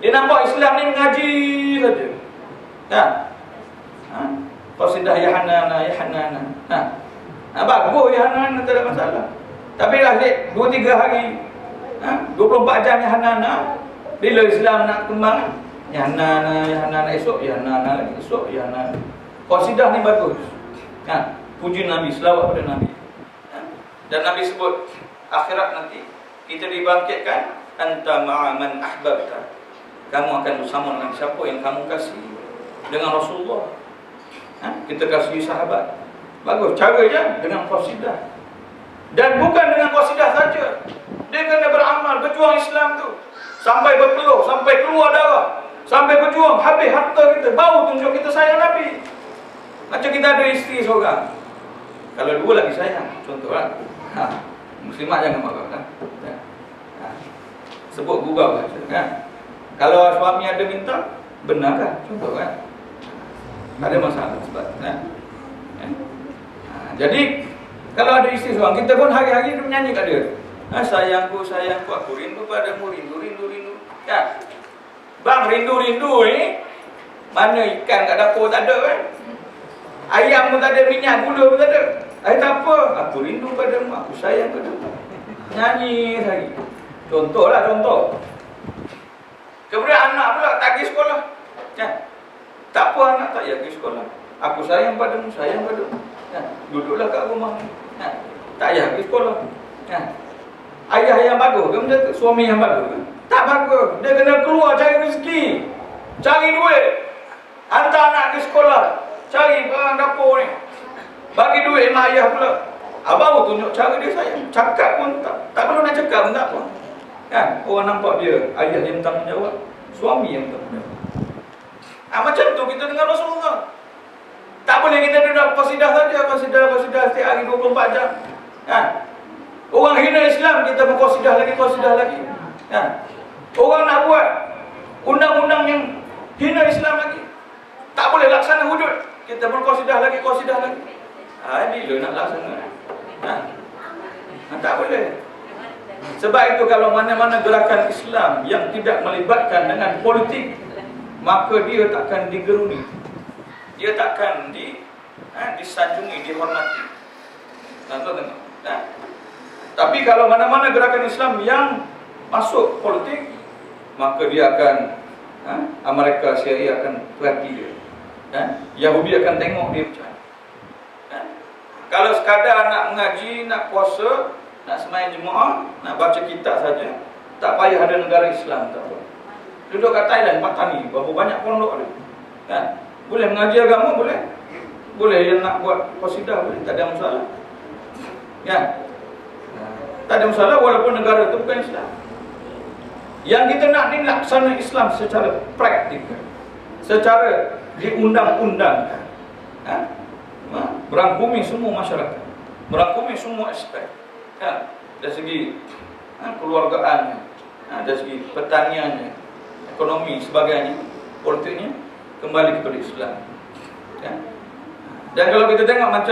Dia nampak Islam ni mengaji saja. Kan? Ha? Qasidah ya Hanana, ya Hanana. Ha? Ha, bagus ya Hanana, tak ada masalah. Tapi lah, dua tiga hari. Ha? 24 jam ya Hanana. Bila Islam nak kembang, ya Hanana, ya Hanana. Esok ya Hanana lagi. Esok ya Hanana. Qasidah ni bagus. Ha? Puji Nabi, selawat pada Nabi. Ha? Dan Nabi sebut, akhirat nanti, kita dibangkitkan, anta ma'aman ahbabta. Kamu akan bersama dengan siapa yang kamu kasih. Dengan Rasulullah. Ha? Kita kasih sahabat. Bagus, cara je dengan qasidah. Dan bukan dengan qasidah saja. Dia kena beramal, berjuang Islam tu. Sampai berpeluh, sampai keluar darah. Sampai berjuang, habis harta kita. Bau tunjuk kita sayang Nabi. Macam kita ada isteri seorang. Kalau dua lagi sayang, contohlah. Ha. Muslimat jangan marah kan. Ha. Sebut gurau kan. Kalau suami ada minta, benar kan? Contoh kan. Ada masalah sebab kan. Eh? Ha. Jadi kalau ada isteri seorang, kita pun hari-hari menyanyi kat dia. Ha, sayangku, sayangku, aku rindu padamu, rindu, rindu, rindu. Kan? Bang, rindu-rindu ni, mana ikan kat dapur tak ada kan? Ayam pun tak ada minyak, gula pun tak ada. Eh tak apa, aku rindu padamu, aku sayang padamu. Nyanyi lagi. Contohlah contoh. Kemudian anak pula tak pergi sekolah. Kan? Tak apa anak tak pergi sekolah. Aku sayang padamu, sayang padamu. Kan? Duduklah kat rumah. Kan? Tak payah pergi sekolah. Kan? Ayah yang bagus ke benda tu? Suami yang bagus ke? Tak bagus. Dia kena keluar cari rezeki. Cari duit. Hantar anak ke sekolah. Cari barang dapur ni. Bagi duit mak ayah pula. Abang tunjuk cara dia sayang. Cakap pun tak. Tak perlu nak cakap pun tak apa. Kan? Orang nampak dia. Ayah yang bertanggungjawab. Suami yang bertanggungjawab. Ah, macam tu kita dengan Rasulullah. Tak boleh kita duduk qasidah saja. Qasidah, qasidah setiap hari 24 jam. Kan? Orang hina Islam kita berqasidah lagi, qasidah lagi. Kan? Orang nak buat undang-undang yang hina Islam lagi. Tak boleh laksana hudud. Kita berqasidah lagi, qasidah lagi. Ha, bila nak laksana? Ha? ha? Tak boleh. Sebab itu kalau mana-mana gerakan Islam yang tidak melibatkan dengan politik, maka dia takkan digeruni. Dia takkan di ha, disanjungi, dihormati. Tengok. Ha? Tapi kalau mana-mana gerakan Islam yang masuk politik, maka dia akan ha, Amerika CIA akan perhati dia. Ha? Yahudi akan tengok dia macam ha? Kalau sekadar nak mengaji, nak puasa, nak semayang jemaah, nak baca kitab saja, tak payah ada negara Islam tak apa. Duduk kat Thailand, Patani, berapa banyak pondok ada. Kan? Boleh mengaji agama, boleh. Boleh yang nak buat qasidah, boleh. Tak ada masalah. Kan? Tak ada masalah walaupun negara itu bukan Islam. Yang kita nak ni laksana Islam secara praktikal. Secara diundang-undangkan. Ha? Ha? Berangkumi semua masyarakat. Berangkumi semua aspek. Ha? Dari segi ha? keluargaannya. Ha? Dari segi pertaniannya. Ekonomi sebagainya. Politiknya. Kembali kepada Islam. Ha? Dan kalau kita tengok macam